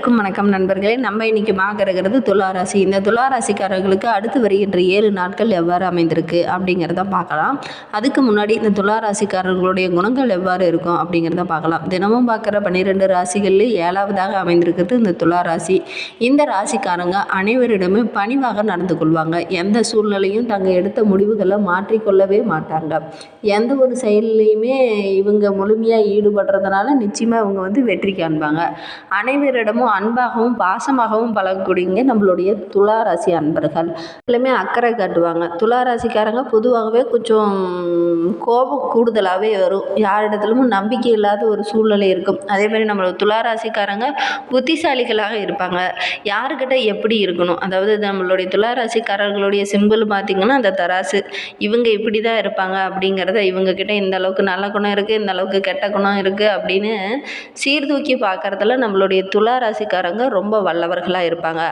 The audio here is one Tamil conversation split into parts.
வணக்கம் வணக்கம் நண்பர்களே. நம்ம இன்னைக்கு பார்க்கறது துளாராசி. இந்த துளாராசிக்காரர்களுக்கு அடுத்து வருகின்ற ஏழு நாட்கள் எவ்வாறு அமைந்திருக்கு அப்படிங்கிறத பார்க்கலாம். அதுக்கு முன்னாடி இந்த துளாராசிக்காரர்களுடைய குணங்கள் எவ்வாறு இருக்கும் அப்படிங்கிறத பார்க்கலாம். தினமும் பார்க்குற பன்னிரெண்டு ராசிகளில் ஏழாவதாக அமைந்திருக்கிறது இந்த துளாராசி. இந்த ராசிக்காரங்க அனைவரிடமே பணிவாக நடந்து கொள்வாங்க. எந்த சூழ்நிலையும் தங்க எடுத்த முடிவுகளை மாற்றிக்கொள்ளவே மாட்டாங்க. எந்த ஒரு செயல்லையுமே இவங்க முழுமையாக ஈடுபடுறதுனால நிச்சயமாக இவங்க வந்து வெற்றி காண்பாங்க. அனைவரிடமும் அன்பாகவும் பாசமாகவும் பழகக்கூடியவங்க நம்மளுடைய துலா ராசி அன்பர்கள். எல்லாமே அக்கறை காட்டுவாங்க. துலா ராசிக்காரங்க பொதுவாகவே கொஞ்சம் கோபம் கூடுதலாகவே வரும். யாரிடத்திலும் நம்பிக்கை இல்லாத ஒரு சூழ்நிலை இருக்கும். அதே மாதிரி நம்மளோட துளாராசிக்காரங்க புத்திசாலிகளாக இருப்பாங்க. யாருக்கிட்ட எப்படி இருக்கணும்? அதாவது நம்மளுடைய துளாராசிக்காரர்களுடைய சிம்பிள் பார்த்திங்கன்னா அந்த தராசு. இவங்க இப்படி தான் இருப்பாங்க அப்படிங்கிறத இவங்கக்கிட்ட இந்த அளவுக்கு நல்ல குணம் இருக்குது இந்த அளவுக்கு கெட்ட குணம் இருக்குது அப்படின்னு சீர்தூக்கி பார்க்குறதுல நம்மளுடைய துளாராசி ராசிக்காரங்க ரொம்ப வல்லவர்களாக இருப்பாங்க.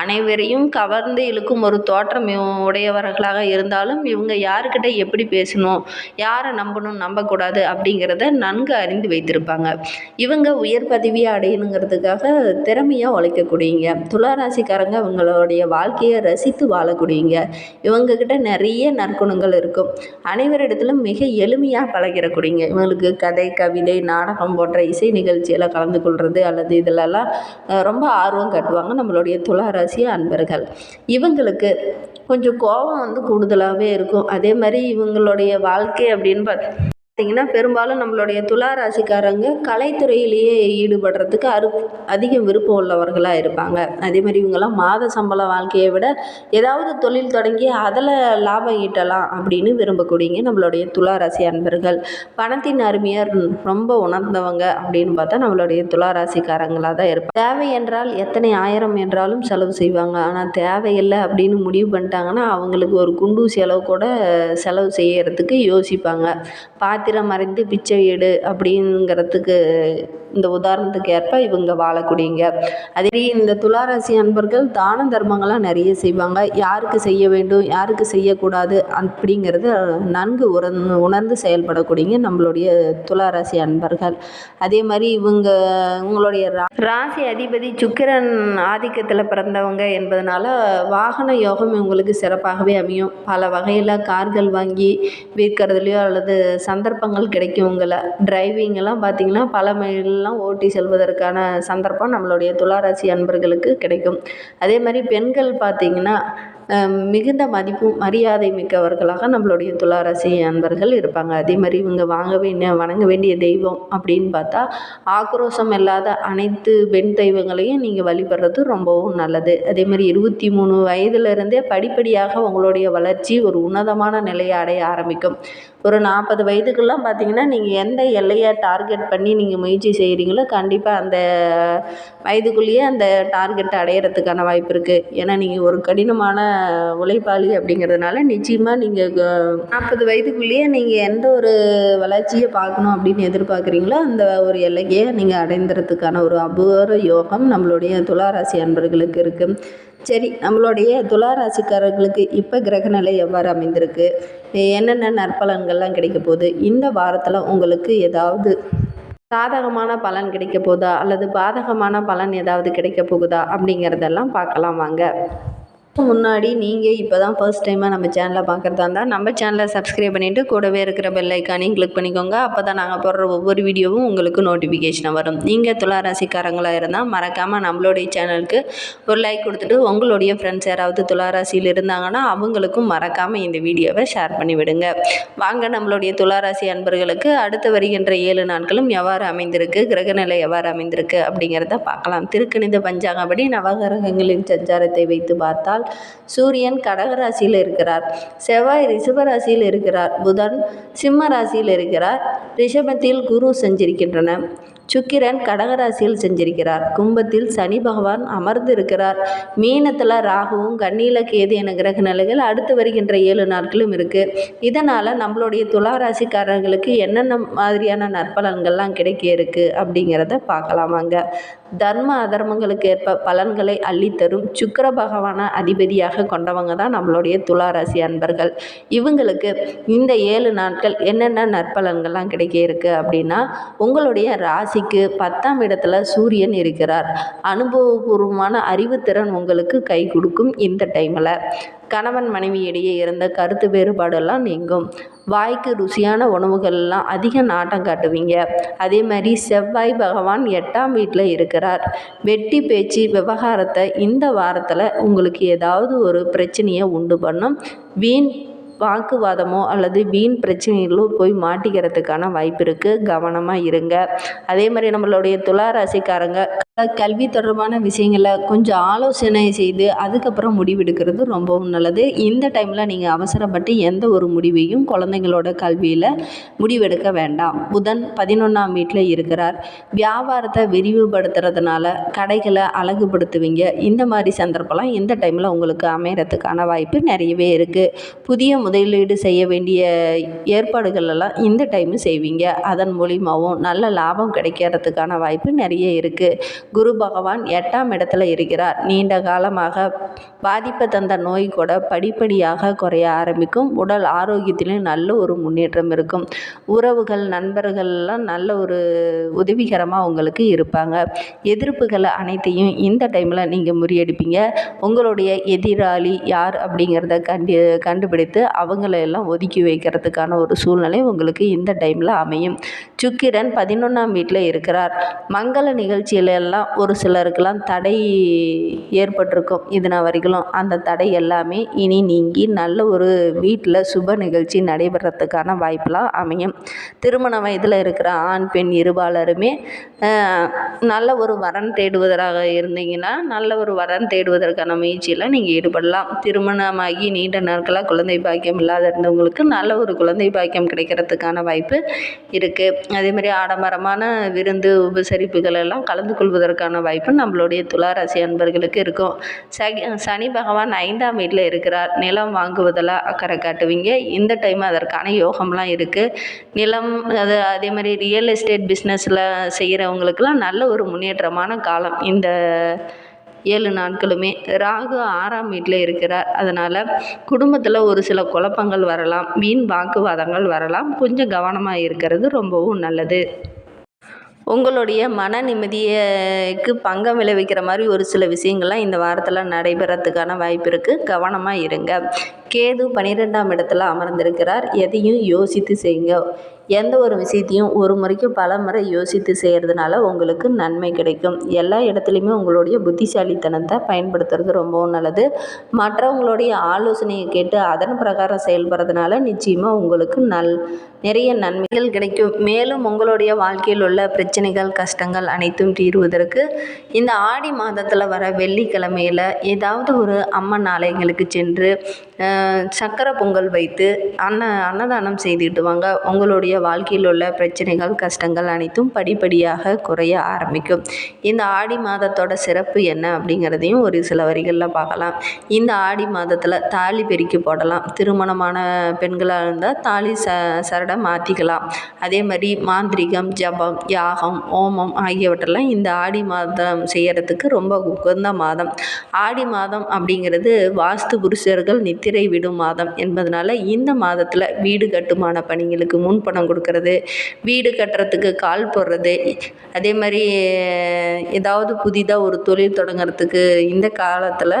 அனைவரையும் கவர்ந்து இழுக்கும் ஒரு தோற்றம் உடையவர்களாக இருந்தாலும் இவங்க யாருக்கிட்ட எப்படி பேசணும் யாரை நம்பணும் நம்பக்கூடாது அப்படிங்கிறத நன்கு அறிந்து வைத்திருப்பாங்க. இவங்க உயர் பதவியை அடையணுங்கிறதுக்காக திறமையாக உழைக்கக்கூடியங்க துளாராசிக்காரங்க இவங்களுடைய வாழ்க்கையை ரசித்து வாழக்கூடியங்க இவங்கக்கிட்ட நிறைய நற்குணங்கள் இருக்கும். அனைவரிடத்திலும் மிக எளிமையாக பழகிறக்கூடியங்க இவங்களுக்கு கதை கவிதை நாடகம் போன்ற இசை நிகழ்ச்சியில் கலந்து கொள்வது அல்லது இதிலெல்லாம் ரொம்ப ஆர்வம் காட்டுவாங்க நம்மளுடைய துளாராசி அன்பர்கள். இவங்களுக்கு கொஞ்சம் கோபம் வந்து கூடுதலாகவே இருக்கும். அதே மாதிரி இவங்களுடைய வாழ்க்கை அப்படின்னு பார்த்து பார்த்திங்கன்னா பெரும்பாலும் நம்மளுடைய துலா ராசிக்காரங்க கலைத்துறையிலேயே ஈடுபடுறதுக்கு அரு அதிக விருப்பம் உள்ளவர்களாக இருப்பாங்க. அதே மாதிரி இவங்கெல்லாம் மாத சம்பள வாழ்க்கையை விட ஏதாவது தொழில் தொடங்கி அதில் லாபம் ஈட்டலாம் அப்படின்னு விரும்பக்கூடியங்க நம்மளுடைய துலா ராசி அன்பர்கள். பணத்தின் அருமையார் ரொம்ப உணர்ந்தவங்க அப்படின்னு பார்த்தா நம்மளுடைய துலா ராசிக்காரங்களாக தான் இருப்பாங்க தேவை என்றால் எத்தனை ஆயிரம் என்றாலும் செலவு செய்வாங்க. ஆனால் தேவையில்லை அப்படின்னு முடிவு பண்ணிட்டாங்கன்னா அவங்களுக்கு ஒரு குண்டூசி அளவு கூட செலவு செய்யறதுக்கு யோசிப்பாங்க. பாத்திரம் மறைந்து பிச்சை எடு அப்படிங்கிறதுக்கு இந்த உதாரணத்துக்கு ஏற்ப இவங்க வாழக்கூடியங்க. அதே இந்த துளாராசி அன்பர்கள் தான தர்மங்கள்லாம் நிறைய செய்வாங்க. யாருக்கு செய்ய வேண்டும் யாருக்கு செய்யக்கூடாது அப்படிங்கிறது நன்கு உணர்ந்து உணர்ந்து செயல்படக்கூடியங்க நம்மளுடைய துளாராசி அன்பர்கள். அதே மாதிரி இவங்க உங்களுடைய ரா- ராசி அதிபதி சுக்கிரன் ஆதிக்கத்தில் பிறந்தவங்க என்பதனால வாகன யோகம் இவங்களுக்கு சிறப்பாகவே அமையும். பல வகையில் கார்கள் வாங்கி விற்கிறதுலையோ அல்லது சந்தர்ப்பங்கள் கிடைக்கும் உங்களை. டிரைவிங்கெல்லாம் பார்த்திங்கன்னா பார்த்தீங்கன்னா பல மைல்லாம் ஓட்டி செல்வதற்கான சந்தர்ப்பம் நம்மளுடைய துளாராசி அன்பர்களுக்கு கிடைக்கும். அதே மாதிரி பெண்கள் பார்த்தீங்கன்னா மிகுந்த மதிப்பும் மரியாதை மிக்கவர்களாக நம்மளுடைய துளாராசி அன்பர்கள் இருப்பாங்க. அதே மாதிரி இவங்க வாங்க வேண்டிய வணங்க வேண்டிய தெய்வம் அப்படின்னு பார்த்தா ஆக்ரோஷம் இல்லாத அனைத்து பெண் தெய்வங்களையும் நீங்கள் வழிபடுறது ரொம்பவும் நல்லது. அதே மாதிரி இருபத்தி மூணு வயதுலேருந்தே படிப்படியாக உங்களுடைய வளர்ச்சி ஒரு உன்னதமான நிலையை அடைய ஆரம்பிக்கும். ஒரு நாற்பது வயதுக்கெல்லாம் பார்த்தீங்கன்னா நீங்கள் எந்த எல்லையை டார்கெட் பண்ணி நீங்கள் முயற்சி செய்கிறீங்களோ கண்டிப்பாக அந்த வயதுக்குள்ளேயே அந்த டார்கெட்டை அடையிறதுக்கான வாய்ப்பு இருக்குது ஏன்னா நீங்கள் ஒரு கடினமான உழைப்பாளி அப்படிங்கிறதுனால நிச்சயமாக நீங்கள் நாற்பது வயதுக்குள்ளேயே நீங்கள் எந்த ஒரு வளர்ச்சியை பார்க்கணும் அப்படின்னு எதிர்பார்க்குறீங்களோ அந்த ஒரு எல்லையை நீங்கள் அடைந்துறதுக்கான ஒரு அபூர்வ யோகம் நம்மளுடைய துளாராசி அன்பர்களுக்கு இருக்குது சரி நம்மளுடைய துளாராசிக்காரர்களுக்கு இப்போ கிரகநிலை எவ்வாறு அமைந்திருக்கு? என்னென்ன நற்பலன்கள்லாம் கிடைக்க போகுது? இந்த வாரத்தில் உங்களுக்கு ஏதாவது சாதகமான பலன் கிடைக்க போகுதா அல்லது பாதகமான பலன் ஏதாவது கிடைக்க போகுதா? அப்படிங்கிறதெல்லாம் பார்க்கலாம் வாங்க. முன்னாடி நீங்கள் இப்போ தான் ஃபர்ஸ்ட் டைமாக நம்ம சேனலை பார்க்குறதா இருந்தால் நம்ம சேனலை சப்ஸ்கிரைப் பண்ணிவிட்டு கூடவே இருக்கிற பெல் ஐக்கானையும் கிளிக் பண்ணிக்கோங்க. அப்போ தான் நாங்கள் போடுற ஒவ்வொரு வீடியோவும் உங்களுக்கு நோட்டிஃபிகேஷனாக வரும். நீங்கள் துளாராசிக்காரங்களாக இருந்தால் மறக்காமல் நம்மளுடைய சேனலுக்கு ஒரு லைக் கொடுத்துட்டு உங்களுடைய ஃப்ரெண்ட்ஸ் யாராவது துளாராசியில் இருந்தாங்கன்னா அவங்களுக்கும் மறக்காமல் இந்த வீடியோவை ஷேர் பண்ணி விடுங்க. வாங்க நம்மளுடைய துளாராசி அன்பர்களுக்கு அடுத்து வருகின்ற ஏழு நாட்களும் எவ்வாறு அமைந்திருக்கு கிரகநிலை எவ்வாறு அமைந்திருக்கு அப்படிங்கிறத பார்க்கலாம். திருக்கணித பஞ்சாங்கப்படி நவகிரகங்களின் சஞ்சாரத்தை வைத்து பார்த்தால் சூரியன் கடகராசியில் இருக்கிறார். செவ்வாய் ரிஷபராசியில் இருக்கிறார். புதன் சிம்ம ராசியில் இருக்கிறார். ரிஷபத்தில் குரு செஞ்சிருக்கின்றன சுக்கிரன் கடகராசியில் செஞ்சிருக்கிறார். கும்பத்தில் சனி பகவான் அமர்ந்து இருக்கிறார் மீனத்தில் ராகுவும் கண்ணியில கேது என கிரக நிலைகள் அடுத்து வருகின்ற ஏழு நாட்களும் இருக்குது இதனால் நம்மளுடைய துளாராசிக்காரர்களுக்கு என்னென்ன மாதிரியான நற்பலன்கள்லாம் கிடைக்க இருக்குது அப்படிங்கிறத பார்க்கலாமாங்க. தர்ம அதர்மங்களுக்கு ஏற்ப பலன்களை அள்ளித்தரும் சுக்கர பகவான அதிபதியாக கொண்டவங்க தான் நம்மளுடைய துளாராசி அன்பர்கள். இவங்களுக்கு இந்த ஏழு நாட்கள் என்னென்ன நற்பலன்கள்லாம் கிடைக்க இருக்கு அப்படின்னா உங்களுடைய ராசிக்கு பத்தாம் இடத்துல சூரியன் இருக்கிறார். அனுபவபூர்வமான அறிவுத்திறன் உங்களுக்கு கை கொடுக்கும் இந்த டைமில் கணவன் மனைவி இடையே இருந்த கருத்து வேறுபாடெல்லாம் நீங்கும். வாய்க்கு ருசியான உணவுகள்லாம் அதிக நாட்டம் காட்டுவீங்க. அதே மாதிரி செவ்வாய் பகவான் எட்டாம் வீட்டில் இருக்கிறார். வெட்டி பேச்சு விவகாரத்தை இந்த வாரத்தில் உங்களுக்கு ஏதாவது ஒரு பிரச்சனையை உண்டு பண்ணும். வீண் வாக்குவாதமோ அல்லது வீண் பிரச்சனைகளோ போய் மாட்டிக்கிறதுக்கான வாய்ப்பு இருக்குது கவனமாக இருங்க. அதே மாதிரி நம்மளுடைய துளாராசிக்காரங்க கல்வி தொடர்பான விஷயங்களை கொஞ்சம் ஆலோசனை செய்து அதுக்கப்புறம் முடிவெடுக்கிறது ரொம்பவும் நல்லது. இந்த டைமில் நீங்கள் அவசரப்பட்டு எந்த ஒரு முடிவையும் குழந்தைங்களோட கல்வியில் முடிவெடுக்க வேண்டாம். புதன் பதினொன்றாம் வீட்டில் இருக்கிறார். வியாபாரத்தை விரிவுபடுத்துறதுனால கடைகளை அழகுபடுத்துவீங்க. இந்த மாதிரி சந்தர்ப்பம்லாம் இந்த டைமில் உங்களுக்கு அமையறதுக்கான வாய்ப்பு நிறையவே இருக்குது புதிய முதலீடு செய்ய வேண்டிய ஏற்பாடுகள் எல்லாம் இந்த டைமு செய்வீங்க. அதன் மூலியமாகவும் நல்ல லாபம் கிடைக்கிறதுக்கான வாய்ப்பு நிறைய இருக்குது குரு பகவான் எட்டாம் இடத்துல இருக்கிறார். நீண்ட காலமாக பாதிப்பை தந்த நோய் கூட படிப்படியாக குறைய ஆரம்பிக்கும். உடல் ஆரோக்கியத்திலும் நல்ல ஒரு முன்னேற்றம் இருக்கும். உறவுகள் நண்பர்கள்லாம் நல்ல ஒரு உதவிகரமாக உங்களுக்கு இருப்பாங்க. எதிர்ப்புகளை அனைத்தையும் இந்த டைமில் நீங்கள் முறியடிப்பீங்க. உங்களுடைய எதிராளி யார் அப்படிங்கிறத கண்டு கண்டுபிடித்து அவங்களையெல்லாம் ஒதுக்கி வைக்கிறதுக்கான ஒரு சூழ்நிலை உங்களுக்கு இந்த டைமில் அமையும். சுக்கிரன் பதினொன்றாம் வீட்டில் இருக்கிறார். மங்கள நிகழ்ச்சியிலெல்லாம் எல்லாம் ஒரு சிலருக்கெல்லாம் தடை ஏற்பட்டிருக்கும். இதுனா வரைக்கும் அந்த தடை எல்லாமே இனி நீங்கி நல்ல ஒரு வீட்டில் சுப நிகழ்ச்சி நடைபெறத்துக்கான வாய்ப்பெலாம் அமையும். திருமண வயதில் இருக்கிற ஆண் பெண் இருபாலருமே நல்ல ஒரு வரன் தேடுவதாக இருந்தீங்கன்னா நல்ல ஒரு வரன் தேடுவதற்கான முயற்சியில் நீங்கள் ஈடுபடலாம். திருமணமாகி நீண்ட நாட்களாக குழந்தை பாக்கியம் இல்லாத இருந்தவங்களுக்கு நல்ல ஒரு குழந்தை பாக்கியம் கிடைக்கிறதுக்கான வாய்ப்பு இருக்குது அதேமாதிரி ஆடம்பரமான விருந்து உபசரிப்புகள் எல்லாம் கலந்து கொள்வதற்கான வாய்ப்பு நம்மளுடைய துளாராசி அன்பர்களுக்கு இருக்கும். சனி சனி பகவான் ஐந்தாம் வீட்டில் இருக்கிறார். நிலம் வாங்குவதில் அக்கறை காட்டுவீங்க. இந்த டைம் அதற்கான யோகம்லாம் இருக்குது நிலம் அது அதே மாதிரி ரியல் எஸ்டேட் பிஸ்னஸில் செய்கிறவங்களுக்கெல்லாம் நல்ல ஒரு முன்னேற்றமான காலம் இந்த ஏழு நாட்களுமே. ராகு ஆறாம் வீட்டில் இருக்கிறார். அதனால் குடும்பத்தில் ஒரு சில குழப்பங்கள் வரலாம். வீண் வாக்குவாதங்கள் வரலாம். கொஞ்சம் கவனமாக இருக்கிறது ரொம்பவும் நல்லது. உங்களுடைய மன நிம்மதியக்கு பங்கம் விளைவிக்கிற மாதிரி ஒரு சில விஷயங்கள்லாம் இந்த வாரத்தில் நடைபெறத்துக்கான வாய்ப்பு இருக்குது கவனமாக இருங்க. கேது பன்னிரெண்டாம் இடத்துல அமர்ந்திருக்கிறார். எதையும் யோசித்து செய்யுங்க. எந்த ஒரு விஷயத்தையும் ஒரு முறைக்கு பல முறை யோசித்து செய்கிறதுனால உங்களுக்கு நன்மை கிடைக்கும். எல்லா இடத்துலையுமே உங்களுடைய புத்திசாலித்தனத்தை பயன்படுத்துறது ரொம்பவும் நல்லது. மற்றவங்களுடைய ஆலோசனையை கேட்டு அதன் பிரகாரம் செயல்படுறதுனால நிச்சயமாக உங்களுக்கு நல் நிறைய நன்மைகள் கிடைக்கும். மேலும் உங்களுடைய வாழ்க்கையில் உள்ள பிரச்சனைகள் கஷ்டங்கள் அனைத்தும் தீர்வதற்கு இந்த ஆடி மாதத்தில் வர வெள்ளிக்கிழமையில் ஏதாவது ஒரு அம்மன் ஆலயங்களுக்கு சென்று சக்கரை பொங்கல் வைத்து அன்ன அன்னதானம் செய்துட்டு வாங்க. உங்களுடைய வாழ்க்கையில் உள்ள பிரச்சனைகள் கஷ்டங்கள் அனைத்தும் படிப்படியாக குறைய ஆரம்பிக்கும். இந்த ஆடி மாதத்தோட சிறப்பு என்ன அப்படிங்கிறதையும் ஒரு சில வரிகளில் பார்க்கலாம். இந்த ஆடி மாதத்தில் தாலி பெருக்கி போடலாம். திருமணமான பெண்களாக இருந்தால் தாலி ச சரடை மாற்றிக்கலாம் அதே மாதிரி மாந்திரிகம் ஜபம் யாகம் ஓமம் ஆகியவற்றெல்லாம் இந்த ஆடி மாதம் செய்கிறதுக்கு ரொம்ப உகந்த மாதம். ஆடி மாதம் அப்படிங்கிறது வாஸ்து புருஷர்கள் நித்திரை விடும் மாதம் என்பதனால இந்த மாதத்தில் வீடு கட்டுமான பணிகளுக்கு முன்பணம் கொடுக்கறது வீடு கட்டுறதுக்கு கால் போடுறது அதே மாதிரி ஏதாவது புதிதாக ஒரு தொழில் தொடங்குறதுக்கு இந்த காலத்தில்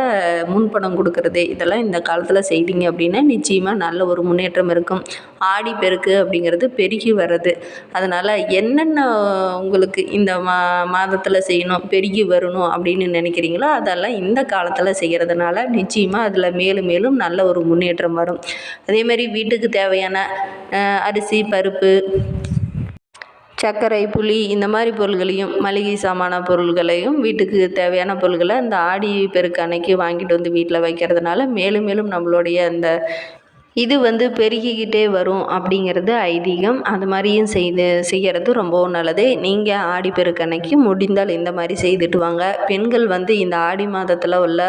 முன்பணம் கொடுக்கறது இதெல்லாம் இந்த காலத்தில் செய்தீங்க அப்படின்னா நிச்சயமாக நல்ல ஒரு முன்னேற்றம் இருக்கும். ஆடி பெருக்கு அப்படிங்கிறது பெருகி வர்றது. அதனால் என்னென்ன உங்களுக்கு இந்த மா மாதத்தில் செய்யணும் பெருகி வரணும் அப்படின்னு நினைக்கிறீங்களோ அதெல்லாம் இந்த காலத்தில் செய்கிறதுனால நிச்சயமாக அதில் மேலும் மேலும் நல்ல ஒரு முன்னேற்றம் வரும். அதேமாதிரி வீட்டுக்கு தேவையான அரிசி பருப்பு சர்க்கரை புளி இந்த மாதிரி பொருள்களையும் மளிகை சாமான பொருள்களையும் வீட்டுக்கு தேவையான பொருள்களை இந்த ஆடி பெருக்கு அன்னைக்கு வாங்கிட்டு வந்து வீட்டில் வைக்கிறதுனால மேலும் மேலும் நம்மளுடைய அந்த இது வந்து பெருகிக்கிட்டே வரும் அப்படிங்கிறது ஐதீகம். அது மாதிரியும் செய்து செய்கிறது ரொம்பவும் நல்லது. நீங்கள் ஆடிப்பெருக்கு முடிந்தால் இந்த மாதிரி செய்துட்டு வாங்க. பெண்கள் வந்து இந்த ஆடி மாதத்தில் உள்ள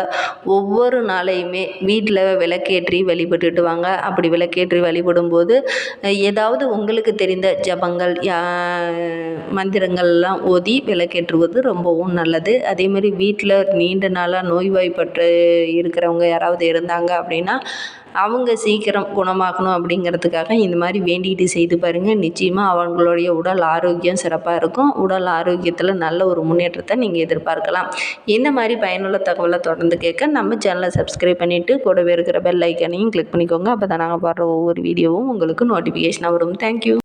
ஒவ்வொரு நாளையுமே வீட்டில் விளக்கேற்றி வழிபட்டுட்டு வாங்க. அப்படி விளக்கேற்றி வழிபடும்போது ஏதாவது உங்களுக்கு தெரிந்த ஜபங்கள் யா மந்திரங்கள்லாம் ஓதி விளக்கேற்றுவது ரொம்பவும் நல்லது. அதேமாதிரி வீட்டில் நீண்ட நாளாக நோய்வாய்ப்பட்டு இருக்கிறவங்க யாராவது இருந்தாங்க அப்படின்னா அவங்க சீக்கிரம் குணமாகணும் அப்படிங்கிறதுக்காக இந்த மாதிரி வேண்டிகிட்டு செய்து பாருங்கள் நிச்சயமாக அவங்களுடைய உடல் ஆரோக்கியம் சிறப்பாக இருக்கும். உடல் ஆரோக்கியத்தில் நல்ல ஒரு முன்னேற்றத்தை நீங்கள் எதிர்பார்க்கலாம். இந்த மாதிரி பயனுள்ள தகவலை தொடர்ந்து கேட்க நம்ம சேனலை சப்ஸ்கிரைப் பண்ணிவிட்டு கூடவே இருக்கிற பெல் ஐக்கனையும் கிளிக் பண்ணிக்கோங்க. அப்போ தான் நாங்கள் போடுற ஒவ்வொரு வீடியோவும் உங்களுக்கு நோட்டிஃபிகேஷனாக வரும். தேங்க்யூ